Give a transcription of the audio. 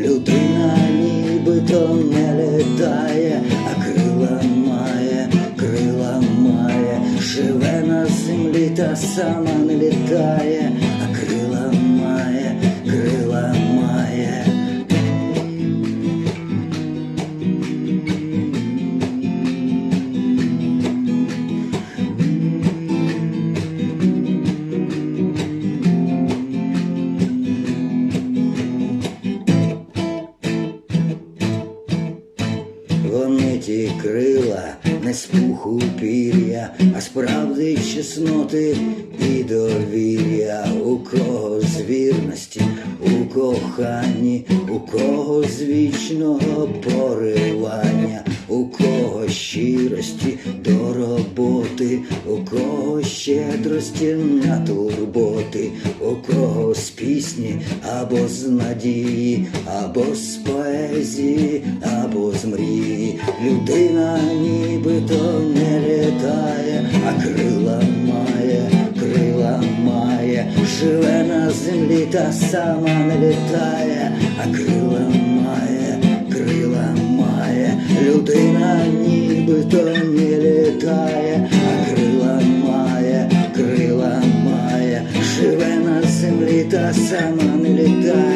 людина нібито не літає, а крила має, крила має, живе на землі, та сама не літає, Вони крила не з пір'я, а справди чесноти і довір'я, у кого з вірності, у коханні, у кого з вічного поривання, у кого щирості до роботи, у кого щедрості на турботи, у кого з пісні або з надії, або з поезії, або з мрії. Людина нібито не літає, а крила має, крила має, живе на землі, та сама не літає, а крила має, крила має, людина нібито літа, сама не літа.